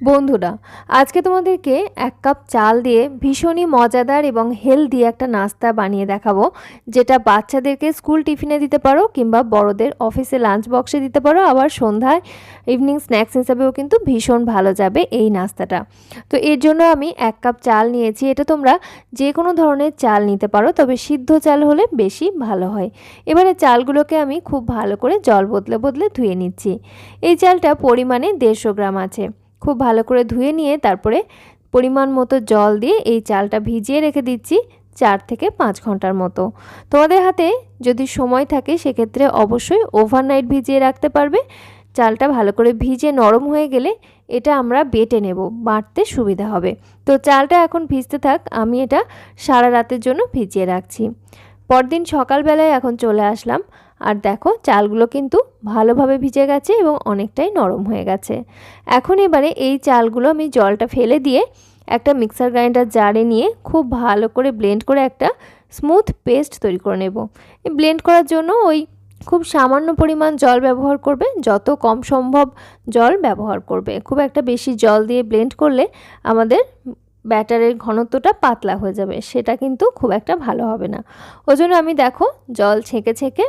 বন্ধুরা, আজকে তোমাদেরকে এক কাপ চাল দিয়ে ভীষণই মজাদার এবং হেলদি একটা নাস্তা বানিয়ে দেখাবো, যেটা বাচ্চাদেরকে স্কুল টিফিনে দিতে পারো কিংবা বড়দের অফিসে লাঞ্চ বক্সে দিতে পারো। আবার সন্ধ্যায় ইভিনিং স্ন্যাক্স হিসাবেও কিন্তু ভীষণ ভালো যাবে এই নাস্তাটা। তো এর জন্য আমি এক কাপ চাল নিয়েছি। এটা তোমরা যে কোনো ধরনের চাল নিতে পারো, তবে সিদ্ধ চাল হলে বেশি ভালো হয়। এবারে চালগুলোকে আমি খুব ভালো করে জল বদলে বদলে ধুয়ে নিচ্ছি। এই চালটা পরিমাণে দেড়শো গ্রাম আছে। খুব ভালো করে ধুয়ে নিয়ে তারপরে পরিমাণ মতো জল দিয়ে এই চালটা ভিজিয়ে রেখে দিচ্ছি চার থেকে পাঁচ ঘণ্টার মতো। তোমাদের হাতে যদি সময় থাকে সেক্ষেত্রে অবশ্যই ওভারনাইট ভিজিয়ে রাখতে পারবে। চালটা ভালো করে ভিজে নরম হয়ে গেলে এটা আমরা বেটে নেব, বাটতে সুবিধা হবে। তো চালটা এখন ভিজতে থাক, আমি এটা সারা রাতের জন্য ভিজিয়ে রাখছি। পরদিন সকালবেলায় এখন চলে আসলাম আর দেখো, চালগুলো কিন্তু ভালোভাবে ভিজে গেছে এবং অনেকটাই নরম হয়ে গেছে। এখন এবারে এই চালগুলো আমি জলটা ফেলে দিয়ে একটা মিক্সার গ্রাইন্ডার জারে নিয়ে খুব ভালো করে ব্লেন্ড করে একটা স্মুথ পেস্ট তৈরি করে নেব। ব্লেন্ড করার জন্য ওই খুব সামান্য পরিমাণ জল ব্যবহার করবে, যত কম সম্ভব জল ব্যবহার করবে। খুব একটা বেশি জল দিয়ে ব্লেন্ড করলে আমাদের ব্যাটারের ঘনত্বটা পাতলা হয়ে যাবে, সেটা কিন্তু খুব একটা ভালো হবে না। ওই জন্য আমি দেখো, জল ছেঁকে ছেঁকে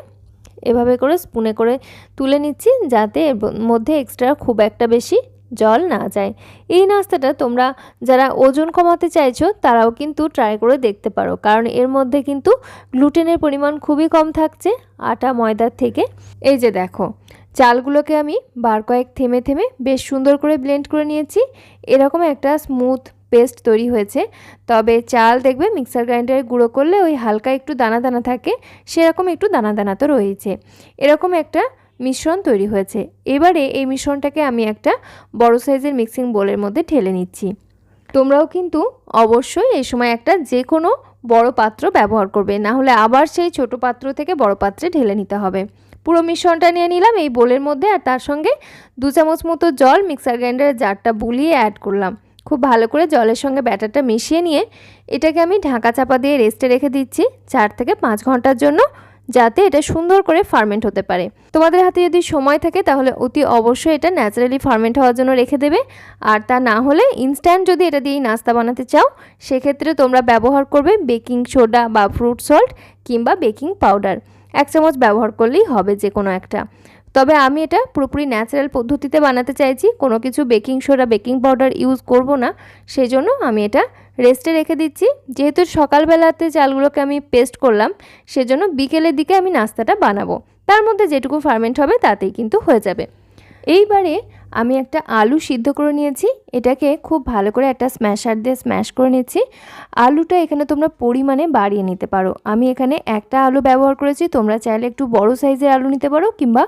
এভাবে করে স্পুনে করে তুলে নিচ্ছি যাতে এর মধ্যে এক্সট্রা খুব একটা বেশি জল না যায়। এই নাস্তাটা তোমরা যারা ওজন কমাতে চাইছো তারাও কিন্তু ট্রাই করে দেখতে পারো। কারণ এর মধ্যে কিন্তু গ্লুটেনের পরিমাণ খুবই কম থাকছে আটা ময়দার থেকে। এই যে দেখো, চালগুলোকে আমি বার কয়েক থেমে থেমে বেশ সুন্দর করে ব্লেন্ড করে নিয়েছি। এরকম একটা স্মুথ পেস্ট তৈরি হয়েছে। তবে চাল দেখবে মিক্সার গ্রাইন্ডারে গুঁড়ো করলে ওই হালকা একটু দানা দানা থাকে, সেরকম একটু দানা দানা তো রয়েছে। এরকম একটা মিশ্রণ তৈরি হয়েছে। এবারে এই মিশ্রণটাকে আমি একটা বড় সাইজের মিক্সিং বোলের মধ্যে ঢেলে নিচ্ছি। তোমরাও কিন্তু অবশ্যই এই সময় একটা যে কোনো বড় পাত্র ব্যবহার করবে, না হলে আবার সেই ছোট পাত্র থেকে বড় পাত্রে ঢেলে নিতে হবে। পুরো মিশ্রণটা নিয়ে নিলাম এই বোলের মধ্যে আর তার সঙ্গে দু চামচ মতো জল মিক্সার গ্রাইন্ডারের জারটা বুলিয়ে অ্যাড করলাম। খুব ভালো করে জলের সঙ্গে ব্যাটারটা মিশিয়ে নিয়ে এটাকে আমি ঢাকা চাপা দিয়ে রেস্টে রেখে দিচ্ছি চার থেকে পাঁচ ঘণ্টার জন্য যাতে এটা সুন্দর করে ফার্মেন্ট হতে পারে। তোমাদের হাতে যদি সময় থাকে তাহলে অতি অবশ্যই এটা ন্যাচারালি ফার্মেন্ট হওয়ার জন্য রেখে দেবে। আর তা না হলে ইনস্ট্যান্ট যদি এটা দিয়েই নাস্তা বানাতে চাও, সেক্ষেত্রে তোমরা ব্যবহার করবে বেকিং সোডা বা ফ্রুট সল্ট কিংবা বেকিং পাউডার এক চামচ ব্যবহার করলেই হবে যে কোনো একটা। তবে আমি এটা পুরোপুরি ন্যাচারাল পদ্ধতিতে বানাতে চাইছি। কোনো কিছু baking soda baking powder use করব না। সেই জন্য আমি এটা রেস্টে রেখে দিচ্ছি। যেহেতু সকালবেলাতে চালগুলোকে আমি পেস্ট করলাম, সেজন্য বিকেলের দিকে আমি নাস্তাটা বানাবো। তার মধ্যে যেটুকু ফার্মেন্ট হবে তাতেই কিন্তু হয়ে যাবে। এইবারে আমি একটা আলু সিদ্ধ করে নিয়েছি। এটাকে খুব ভালো করে একটা স্ম্যাশার দিয়ে স্ম্যাশ করে নিয়েছি আলুটা এখানে তোমরা পরিমাণে বাড়িয়ে নিতে পারো। আমি এখানে একটা আলু ব্যবহার করেছি। তোমরা চাইলে একটু বড় সাইজের আলু নিতে পারো কিংবা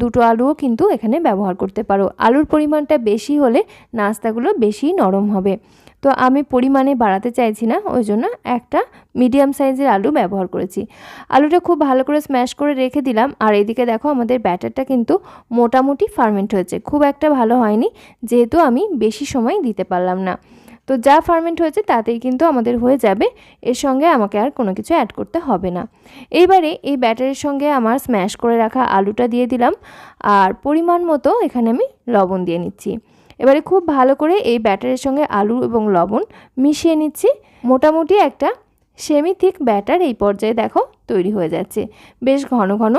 দুটো আলুও কিন্তু এখানে ব্যবহার করতে পারো। আলুর পরিমাণটা বেশি হলে নাস্তাগুলো বেশি নরম হবে। তো আমি পরিমাণে বাড়াতে চাইছি না, ওই জন্য একটা মিডিয়াম সাইজের আলু ব্যবহার করেছি। আলুটা খুব ভালো করে স্ম্যাশ করে রেখে দিলাম, আর এদিকে দেখো আমাদের ব্যাটারটা কিন্তু মোটামুটি ফার্মেন্ট হয়েছে। খুব একটা ভালো হয়নি, যেহেতু আমি বেশি সময় দিতে পারলাম না। তো যা ফার্মেন্ট হয়েছে তাতেই কিন্তু আমাদের হয়ে যাবে, এর সঙ্গে আমাকে আর কোনো কিছু অ্যাড করতে হবে না। এইবারে এই ব্যাটারের সঙ্গে আমার স্ম্যাশ করে রাখা আলুটা দিয়ে দিলাম, আর পরিমাণ মতো এখানে আমি লবণ দিয়ে নিচ্ছি। এবারে খুব ভালো করে এই ব্যাটারের সঙ্গে আলু এবং লবণ মিশিয়ে নিচ্ছি। মোটামুটি একটা সেমি থিক ব্যাটার এই পর্যায়ে দেখো তৈরি হয়ে যাচ্ছে। বেশ ঘন ঘন।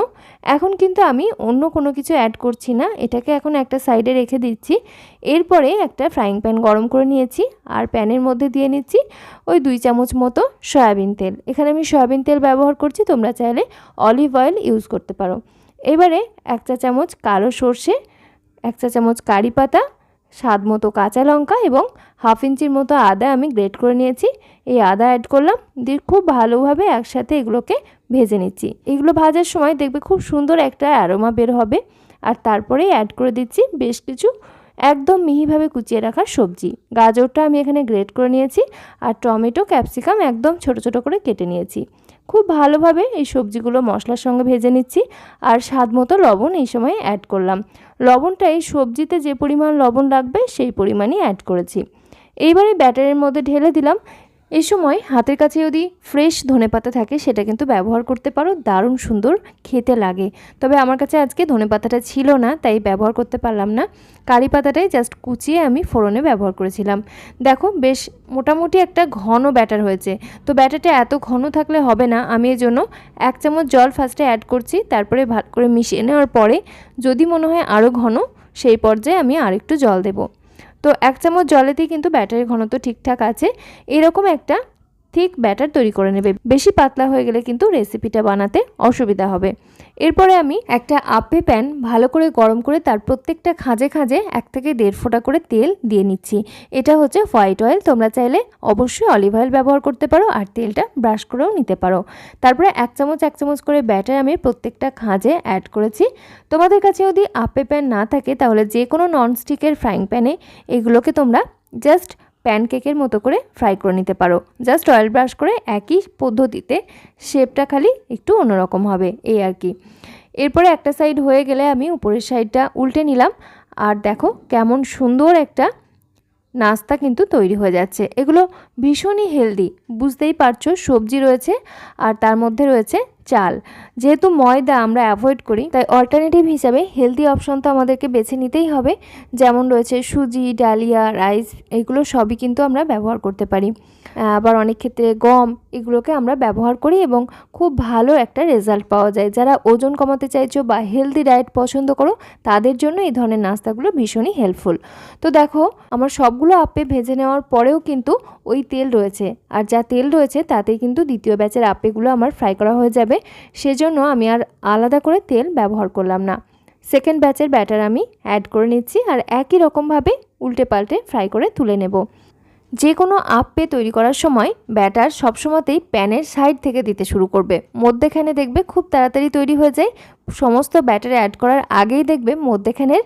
এখন কিন্তু আমি অন্য কোনো কিছু অ্যাড করছি না। এটাকে এখন একটা সাইডে রেখে দিচ্ছি। এরপরে একটা ফ্রাইং প্যান গরম করে নিয়েছি আর প্যানের মধ্যে দিয়ে নিচ্ছি ওই দুই চামচ মতো সয়াবিন তেল। এখানে আমি সয়াবিন তেল ব্যবহার করছি, তোমরা চাইলে অলিভ অয়েল ইউজ করতে পারো। এবারে এক চা চামচ কালো সর্ষে, এক চা চামচ কারি পাতা স্বাদ মতো কাঁচা লঙ্কা এবং হাফ ইঞ্চির মতো আদা আমি গ্রেট করে নিয়েছি। এই আদা অ্যাড করলাম, দিয়ে খুব ভালোভাবে একসাথে এগুলোকে ভেজে নিচ্ছি। এগুলো ভাজার সময় দেখবে খুব সুন্দর একটা অ্যারোমা বের হবে। আর তারপরে অ্যাড করে দিচ্ছি বেশ কিছু একদম মিহিভাবে কুচিয়ে রাখা সবজি। গাজরটা আমি এখানে গ্রেট করে নিয়েছি আর টমেটো, ক্যাপসিকাম একদম ছোট ছোট করে কেটে নিয়েছি। খুব ভালোভাবে এই সবজিগুলো মশলার সঙ্গে ভেজে নিচ্ছি আর স্বাদ মতো লবণ এই সময় অ্যাড করলাম। লবণটা এই সবজিতে যে পরিমাণ লবণ লাগবে সেই পরিমাণই অ্যাড করেছি। এইবারে ব্যাটারের মধ্যে ঢেলে দিলাম। এই সময় হাতের কাছে যদি ফ্রেশ ধনেপাতা থাকে, সেটা কিন্তু ব্যবহার করতে পারো। দারুণ সুন্দর খেতে লাগে। তবে আমার কাছে আজকে ধনেপাতাটা ছিল না, তাই ব্যবহার করতে পারলাম না। কারি পাতাটাই জাস্ট কুচিয়ে আমি ফোড়নে ব্যবহার করেছিলাম। দেখো, বেশ মোটামুটি একটা ঘন ব্যাটার হয়েছে। তো ব্যাটারটা এত ঘন থাকলে হবে না। আমি এর জন্য এক চামচ জল ফার্স্টে অ্যাড করছি, তারপরে ভালো করে মিশিয়ে নেওয়ার পরে যদি মনে হয় আরও ঘন, সেই পর্যায়ে আমি আরেকটু জল দেবো। তো এক চামচ জলেতেই কিন্তু ব্যাটারের ঘনত্ব ঠিকঠাক আছে। এরকম একটা ঠিক ব্যাটার তৈরি করে নেবে। বেশি পাতলা হয়ে গেলে কিন্তু রেসিপিটা বানাতে অসুবিধা হবে। এরপরে আমি একটা আপে প্যান ভালো করে গরম করে তার প্রত্যেকটা খাঁজে খাঁজে এক থেকে দেড় ফোঁটা করে তেল দিয়ে নিচ্ছি। এটা হচ্ছে হোয়াইট অয়েল তোমরা চাইলে অবশ্যই অলিভ অয়েল ব্যবহার করতে পারো আর তেলটা ব্রাশ করেও নিতে পারো। তারপরে এক চামচ এক চামচ করে ব্যাটার আমি প্রত্যেকটা খাঁজে অ্যাড করেছি। তোমাদের কাছে যদি আপে প্যান না থাকে, তাহলে যে কোনো ননস্টিকের ফ্রাইং প্যানে এগুলোকে তোমরা জাস্ট প্যানকেকের মতো করে ফ্রাই করে নিতে পারো। জাস্ট অয়েল ব্রাশ করে একই পদ্ধতিতে শেপটা খালি একটু অন্যরকম হবে, এই আর কি। এরপরে একটা সাইড হয়ে গেলে আমি উপরের সাইডটা উল্টে নিলাম। আর দেখো কেমন সুন্দর একটা নাস্তা কিন্তু তৈরি হয়ে যাচ্ছে। এগুলো ভীষণই হেলদি, বুঝতেই পারছ, সবজি রয়েছে আর তার মধ্যে রয়েছে চাল। যেহেতু ময়দা আমরা অ্যাভয়েড করি, তাই অল্টারনেটিভ হিসাবে হেলদি অপশন তো আমাদেরকে বেছে নিতেই হবে। যেমন রয়েছে সুজি, ডালিয়া রাইস এগুলো সবই কিন্তু আমরা ব্যবহার করতে পারি। আবার অনেক ক্ষেত্রে গম, এগুলোকে আমরা ব্যবহার করি এবং খুব ভালো একটা রেজাল্ট পাওয়া যায়। যারা ওজন কমাতে চাইছো বা হেলদি ডায়েট পছন্দ করো, তাদের জন্য এই ধরনের নাস্তাগুলো ভীষণই হেল্পফুল তো দেখো, আমার সবগুলো আপে ভেজে নেওয়ার পরেও কিন্তু ওই তেল রয়েছে। আর যা তেল রয়েছে, তাতেই কিন্তু দ্বিতীয় ব্যাচের আপেগুলো আমার ফ্রাই করা হয়ে যাবে। সেজন্য আমি আর আলাদা করে তেল ব্যবহার করলাম না। সেকেন্ড ব্যাচের ব্যাটার আমি অ্যাড করে নিচ্ছি আর একই রকমভাবে উল্টে পাল্টে ফ্রাই করে তুলে নেব। যে কোনো আপে তৈরি করার সময় ব্যাটার সবসময়তেই প্যানের সাইড থেকে দিতে শুরু করবে। মধ্যেখানে দেখবে খুব তাড়াতাড়ি তৈরি হয়ে যায়। সমস্ত ব্যাটারে অ্যাড করার আগেই দেখবে মধ্যেখানের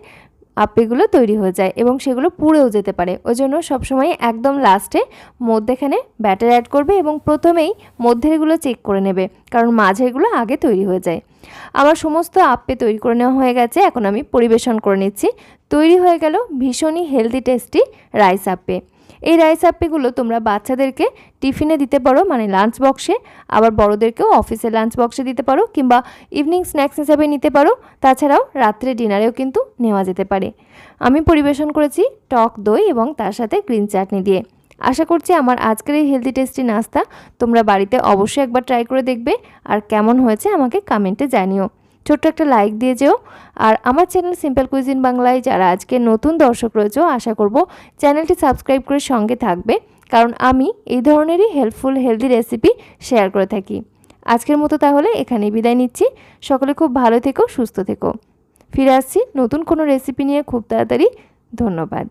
আপেগুলো তৈরি হয়ে যায় এবং সেগুলো পুড়েও যেতে পারে। ওই জন্য সবসময় একদম লাস্টে মধ্যেখানে ব্যাটার অ্যাড করবে এবং প্রথমেই মধ্যেরগুলো চেক করে নেবে, কারণ মাঝেরগুলো আগে তৈরি হয়ে যায়। আমার সমস্ত আপে তৈরি করে নেওয়া হয়ে গেছে। এখন আমি পরিবেশন করে নিচ্ছি। তৈরি হয়ে গেল ভীষণই হেলদি টেস্টি রাইস আপে। এই রাইস আপ্পিগুলো তোমরা বাচ্চাদেরকে টিফিনে দিতে পারো মানে লাঞ্চ বক্সে আবার বড়োদেরকেও অফিসে লাঞ্চ বক্সে দিতে পারো কিংবা ইভিনিং স্ন্যাক্স হিসাবে নিতে পারো। তাছাড়াও রাত্রে ডিনারেও কিন্তু নেওয়া যেতে পারে। আমি পরিবেশন করেছি টক দই এবং তার সাথে গ্রিন চাটনি দিয়ে। আশা করছি আমার আজকের এই হেলদি টেস্টি নাস্তা তোমরা বাড়িতে অবশ্যই একবার ট্রাই করে দেখবে আর কেমন হয়েছে আমাকে কমেন্টে জানিও। ছোট্ট একটা লাইক দিয়ে যেও। আর আমার চ্যানেল সিম্পল কুইজিন বাংলায় যারা আজকে নতুন দর্শক রয়েছে, আশা করব চ্যানেলটি সাবস্ক্রাইব করে সঙ্গে থাকবে, কারণ আমি এই ধরনেরই হেল্পফুল হেলদি রেসিপি শেয়ার করে থাকি। আজকের মতো তাহলে এখানেই বিদায় নিচ্ছি। সকলে খুব ভালো থেকো, সুস্থ থেকো। ফিরে আসছি নতুন কোনো রেসিপি নিয়ে খুব তাড়াতাড়ি। ধন্যবাদ।